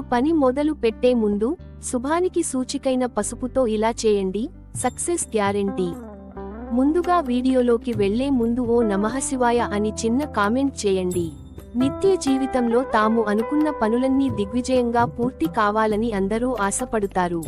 మీరు పని మొదలు పెట్టే ముందు శుభానికి సూచికైన పసుపుతో ఇలా చేయండి. Success guarantee. ముందుగా వీడియోలోకి వెళ్ళే ముందు ఓ నమఃశివాయ అని చిన్న కామెంట్ చేయండి. నిత్య జీవితంలో తాము అనుకున్న పనులన్నీ దిగ్విజయంగా పూర్తి కావాలని అందరూ ఆశపడుతారు.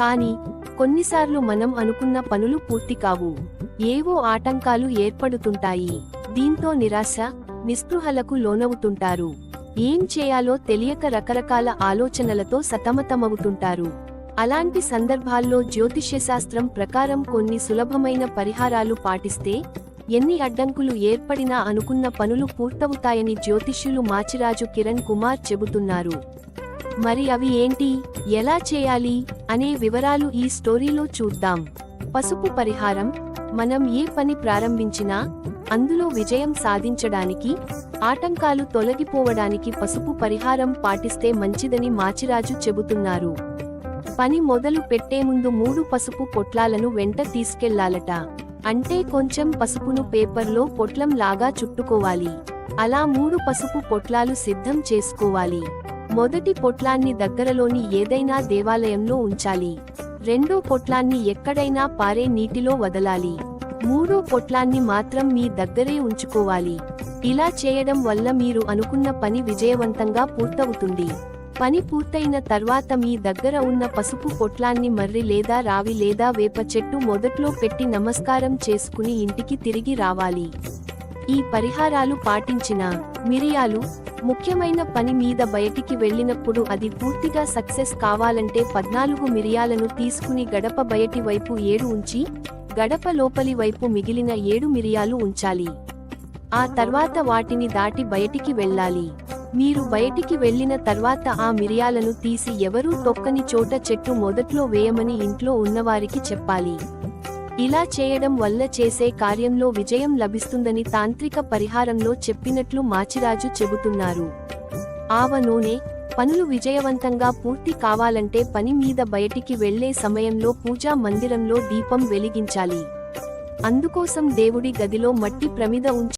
కానీ కొన్నిసార్లు మనం అనుకున్న పనులు పూర్తి కావు. ఏవో ఆటంకాలు ఏర్పడుతుంటాయి. దీంతో నిరాశ నిస్పృహలకు లోనవుతుంటారు. ఏం చేయాలో తెలియక రకరకాల ఆలోచనలతో సతమతమవుతుంటారు. అలాంటి సందర్భాల్లో జ్యోతిష్యశాస్త్రం ప్రకారం కొన్ని సులభమైన పరిహారాలు పాటిస్తే ఎన్ని అడ్డంకులు ఏర్పడినా అనుకున్న పనులు పూర్తవుతాయని జ్యోతిష్యులు మాచిరాజు కిరణ్ కుమార్ చెబుతున్నారు. మరి అవి ఏంటి? ఎలా చేయాలి? అనే వివరాలు ఈ స్టోరీలో చూద్దాం. పసుపు పరిహారం మనం ఏ పని ప్రారంభించినా అందులో విజయం సాధించడానికి ఆటంకాలు తొలగిపోవడానికి పసుపు పరిహారం పాటిస్తే మంచిదని మాచిరాజు చెబుతున్నారు. పని మొదలు పెట్టే ముందు మూడు పసుపు పొట్లాలను వెంట తీసుకెళ్ళాలట. అంటే కొంచెం పసుపును పేపర్లో పొట్లం లాగా చుట్టుకోవాలి. అలా మూడు పసుపు పొట్లాలు సిద్ధం చేసుకోవాలి. మొదటి పొట్లాన్ని దగ్గరలోని ఏదైనా దేవాలయంలో ఉంచాలి. రెండో పొట్లాన్ని ఎక్కడైనా పారే నీటిలో వదలాలి. మూడో పొట్లాన్ని మాత్రం మీ దగ్గరే ఉంచుకోవాలి. ఇలా చేయడం వల్ల మీరు అనుకున్న పని విజయవంతంగా పూర్తవుతుంది. పని పూర్తయిన తర్వాత మీ దగ్గర ఉన్న పసుపు పొట్లాన్ని మర్రి లేదా రావి లేదా వేప చెట్టు మొదట్లో పెట్టి నమస్కారం చేసుకుని ఇంటికి తిరిగి రావాలి. ఈ పరిహారాలు పాటించిన మిరియాలు ముఖ్యమైన పని మీద బయటికి వెళ్ళినప్పుడు అది పూర్తిగా సక్సెస్ కావాలంటే పద్నాలుగు మిరియాలను తీసుకుని గడప బయటి వైపు ఏడు ఉంచి గడప లోపలి వైపు మిగిలిన ఏడు మిరియాలు ఉంచాలి. ఆ తర్వాత వాటిని దాటి బయటికి వెళ్ళాలి. మీరు బయటికి వెళ్ళిన తర్వాత ఆ మిరియాలను తీసి ఎవరూ తొక్కని చోట చెట్టు మొదట్లో వేయమని ఇంట్లో ఉన్నవారికి చెప్పాలి. ఇలా చేయడం వల్ల చేసే కార్యంలో విజయం లభిస్తుందని తాంత్రిక పరిహారంలో చెప్పినట్లు మాచిరాజు చెబుతున్నారు. ఆవ నూనె పనులు విజయవంతంగా పూర్తి కావాలంటే పని మీద బయటికి వెళ్ళే సమయంలో పూజా మందిరంలో దీపం వెలిగించాలి. అందుకోసం దేవుడి గదిలో మట్టి ప్రమిద ఉంచి